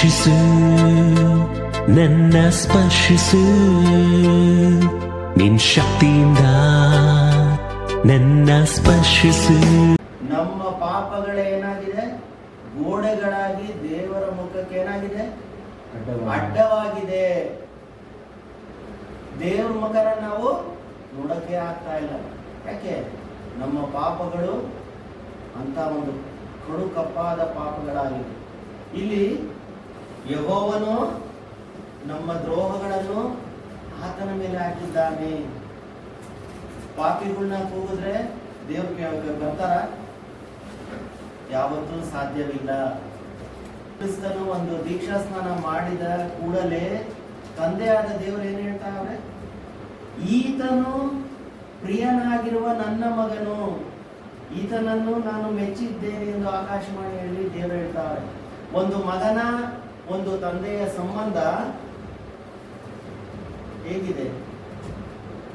ಸ್ಪರ್ಶಿಸು, ನನ್ನ ಸ್ಪರ್ಶಿಸು. ನಿನ್ ಶಕ್ತಿಯಿಂದ ನನ್ನ ಸ್ಪರ್ಶಿಸು. ನಮ್ಮ ಪಾಪಗಳೇನಾಗಿದೆ? ಗೋಡೆಗಳಾಗಿ ದೇವರ ಮುಖಕ್ಕೆ ಏನಾಗಿದೆ? ಅಡ್ಡವಾಗಿದೆ. ದೇವ್ರ ಮುಖರ ನಾವು ನೋಡಕ್ಕೆ ಆಗ್ತಾ ಇಲ್ಲ. ಯಾಕೆ? ನಮ್ಮ ಪಾಪಗಳು ಅಂತ ಒಂದು ಕಡು ಕಪ್ಪಾದ ಪಾಪಗಳಾಗಿದೆ ಇಲ್ಲಿ ಯಹೋವನು ನಮ್ಮ ದ್ರೋಹಗಳನ್ನು ಆತನ ಮೇಲೆ ಹಾಕಿದ್ದಾನೆ. ಪಾಪಿಗಳನ್ನ ಕೂಗಿದ್ರೆ ದೇವ್ರ ಬರ್ತಾರ? ಯಾವತ್ತೂ ಸಾಧ್ಯವಿಲ್ಲ. ಕ್ರಿಸ್ತನು ಒಂದು ದೀಕ್ಷಾ ಸ್ನಾನ ಮಾಡಿದ ಕೂಡಲೇ ತಂದೆಯಾದ ದೇವರು ಏನ್ ಹೇಳ್ತಾರೆ ಈತನು ಪ್ರಿಯನಾಗಿರುವ ನನ್ನ ಮಗನು. ಈತನನ್ನು ನಾನು ಮೆಚ್ಚಿದ್ದೇನೆ ಎಂದು ಆಕಾಶವಾಣಿ ಹೇಳಿ ದೇವರು ಹೇಳ್ತಾರೆ ಒಂದು ಮಗನ ಒಂದು ತಂದೆಯ ಸಂಬಂಧ ಹೇಗಿದೆ?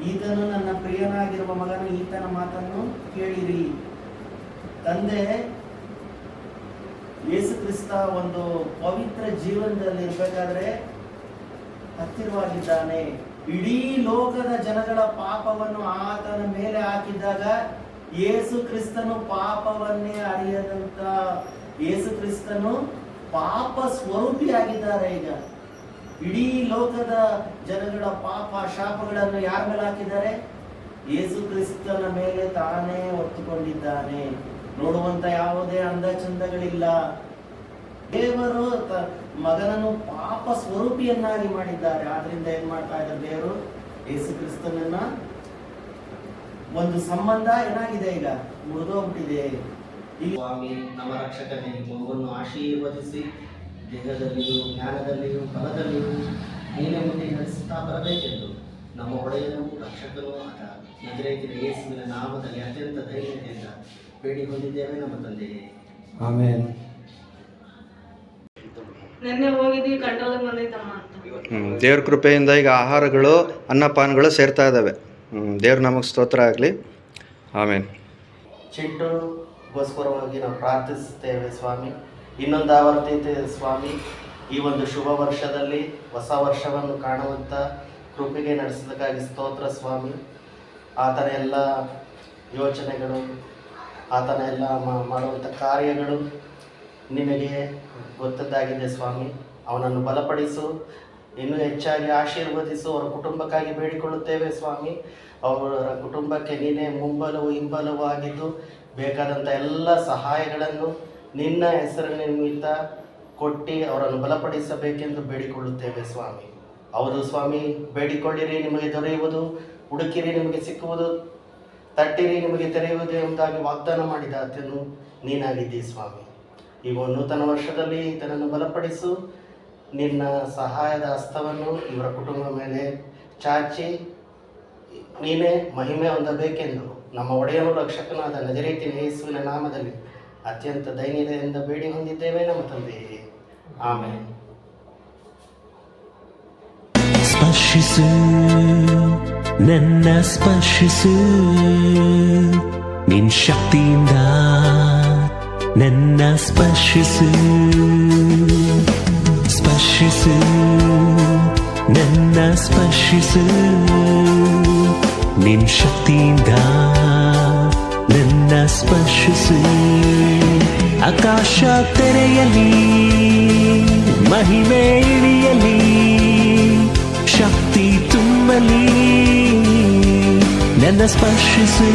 ಈತನು ನನ್ನ ಪ್ರಿಯನಾಗಿರುವ ಮಗನ, ಈತನ ಮಾತನ್ನು ಕೇಳಿರಿ. ತಂದೆ ಯೇಸು ಕ್ರಿಸ್ತ ಒಂದು ಪವಿತ್ರ ಜೀವನದಲ್ಲಿ ಇರ್ಬೇಕಾದ್ರೆ ಹತ್ತಿರವಾಗಿದ್ದಾನೆ. ಇಡೀ ಲೋಕದ ಜನಗಳ ಪಾಪವನ್ನು ಆತನ ಮೇಲೆ ಹಾಕಿದ್ದಾಗ ಯೇಸು ಕ್ರಿಸ್ತನು ಪಾಪವನ್ನೇ ಅರಿಯದಂತ ಯೇಸು ಕ್ರಿಸ್ತನು ಪಾಪ ಸ್ವರೂಪಿಯಾಗಿದ್ದಾರೆ ಈಗ. ಇಡೀ ಲೋಕದ ಜನಗಳ ಪಾಪ ಶಾಪಗಳನ್ನು ಯಾರ ಮೇಲೆ ಹಾಕಿದ್ದಾರೆ? ಯೇಸು ಕ್ರಿಸ್ತನ ಮೇಲೆ ತಾನೇ ಒತ್ತುಕೊಂಡಿದ್ದಾನೆ. ನೋಡುವಂತ ಯಾವುದೇ ಅಂದ ಚಂದಗಳಿಲ್ಲ ದೇವರು ಮಗನನ್ನು ಪಾಪ ಸ್ವರೂಪಿಯನ್ನಾಗಿ ಮಾಡಿದ್ದಾರೆ. ಆದ್ರಿಂದ ಏನ್ ಮಾಡ್ತಾ ಇದ್ದಾರೆ ದೇವರು? ಯೇಸು ಕ್ರಿಸ್ತನನ್ನ ಒಂದು ಸಂಬಂಧ ಏನಾಗಿದೆ ಈಗ? ಮುರಿದೋಗ್ಬಿಟ್ಟಿದೆ. ಸ್ವಾಮಿ ನಮ್ಮ ರಕ್ಷಕನೇ ಮಗುವನ್ನು ಆಶೀರ್ವದಿಸಿ ದೇಹದಲ್ಲಿಯೂ ಜ್ಞಾನದಲ್ಲಿಯೂ ಬಲದಲ್ಲಿಯೂ ನೀನೆ ಮುಂದೆ ನಡೆಸುತ್ತಾ ಬರಬೇಕೆಂದು ನಮ್ಮ ಒಡೆಯನು ರಕ್ಷಕನು ಆದ ನಜರೇತಿನ ಯೇಸುವಿನ ನಾಮದಲ್ಲಿ ಅತ್ಯಂತ ಧೈರ್ಯತೆಯಿಂದ ಬೇಡಿ ಹೊಂದಿದ್ದೇವೆ ನಮ್ಮ ತಂದೆಯೇ. ಆಮೇಲೆ ನೆನ್ನೆ ಹೋಗಿದ್ವಿ ಕಂಟ್ರೋಲಿಗೆ ಬಂದೈತಮ್ಮ ಅಂತ. ಹ್ಮ್. ದೇವ್ರ ಕೃಪೆಯಿಂದ ಈಗ ಆಹಾರಗಳು ಅನ್ನಪಾನಗಳು ಸೇರ್ತಾ ಇದ್ದಾವೆ. ದೇವ್ರ ನಮಗೆ ಸ್ತೋತ್ರ ಆಗಲಿ. ಆಮೇಲೆ ಚಿಟ್ಟುಗೋಸ್ಕರವಾಗಿ ನಾವು ಪ್ರಾರ್ಥಿಸುತ್ತೇವೆ ಸ್ವಾಮಿ. ಇನ್ನೊಂದು ಆವರ್ತಿ ಇದೆ ಸ್ವಾಮಿ. ಈ ಒಂದು ಶುಭ ವರ್ಷದಲ್ಲಿ ಹೊಸ ವರ್ಷವನ್ನು ಕಾಣುವಂಥ ಕೃಪೆಗೆ ನಡೆಸೋದಕ್ಕಾಗಿ ಸ್ತೋತ್ರ ಸ್ವಾಮಿ. ಆತನ ಎಲ್ಲ ಯೋಚನೆಗಳು, ಆತನ ಎಲ್ಲ ಮಾಡುವಂಥ ಕಾರ್ಯಗಳು ನಿಮಗೆ ಗೊತ್ತದ್ದಾಗಿದೆ ಸ್ವಾಮಿ. ಅವನನ್ನು ಬಲಪಡಿಸು. ಇನ್ನೂ ಹೆಚ್ಚಾಗಿ ಆಶೀರ್ವದಿಸು ಅವರ ಕುಟುಂಬಕ್ಕಾಗಿ ಬೇಡಿಕೊಳ್ಳುತ್ತೇವೆ ಸ್ವಾಮಿ. ಅವರ ಕುಟುಂಬಕ್ಕೆ ನೀನೇ ಮುಂಬಲವು, ಹಿಂಬಲವು ಆಗಿದ್ದು ಬೇಕಾದಂಥ ಎಲ್ಲ ಸಹಾಯಗಳನ್ನು ನಿನ್ನ ಹೆಸರಿನ ನಿಮಿತ್ತ ಕೊಟ್ಟು ಅವರನ್ನು ಬಲಪಡಿಸಬೇಕೆಂದು ಬೇಡಿಕೊಳ್ಳುತ್ತೇವೆ ಸ್ವಾಮಿ. ಹೌದು ಸ್ವಾಮಿ, ಬೇಡಿಕೊಳ್ಳಿರಿ, ನಿಮಗೆ ದೊರೆಯುವುದು, ಹುಡುಕಿರಿ, ನಿಮಗೆ ಸಿಕ್ಕುವುದು, ತಟ್ಟಿರಿ, ನಿಮಗೆ ತೆರೆಯುವುದು ಎಂಬುದಾಗಿ ವಾಗ್ದಾನ ಮಾಡಿದ ಆತನು ನೀನಾಗಿದ್ದೀ ಸ್ವಾಮಿ. ಈ ಒಂದು ನೂತನ ವರ್ಷದಲ್ಲಿ ಈತನನ್ನು ಬಲಪಡಿಸು ನಿನ್ನ ಸಹಾಯದ ಹಸ್ತವನ್ನು ಇವರ ಕುಟುಂಬ ಮೇಲೆ ಚಾಚಿ ನೀನೇ ಮಹಿಮೆ ಹೊಂದಬೇಕೆಂದು ನಮ್ಮ ಒಡೆಯನು ರಕ್ಷಕನಾದ ನಜರೇತಿನ ಯೇಸುವಿನ ನಾಮದಲ್ಲಿ ಅತ್ಯಂತ ದೈನ್ಯತೆಯಿಂದ ಬೇಡಿ ಹೊಂದಿದ್ದೇವೆ ನಮ್ಮ ತಂದೆಯೇ. ಆಮೇಲೆ ಸ್ಪರ್ಶಿಸು, ನನ್ನ ಸ್ಪರ್ಶಿಸು, ನಿನ್ ಶಕ್ತಿಯಿಂದ ನನ್ನ ಸ್ಪರ್ಶಿಸು. ಸ್ಪರ್ಶಿಸು, ನನ್ನ ಸ್ಪರ್ಶಿಸು. ನಿನ್ ಶಕ್ತಿಯಿಂದ ನನ್ನ ಸ್ಪರ್ಶಿಸು. ಆಕಾಶ ತೆರೆಯಲಿ, ಮಹಿಮೆ ಇಳಿಯಲಿ, ಶಕ್ತಿ ತುಂಬಲಿ, ನನ್ನ ಸ್ಪರ್ಶಿಸು.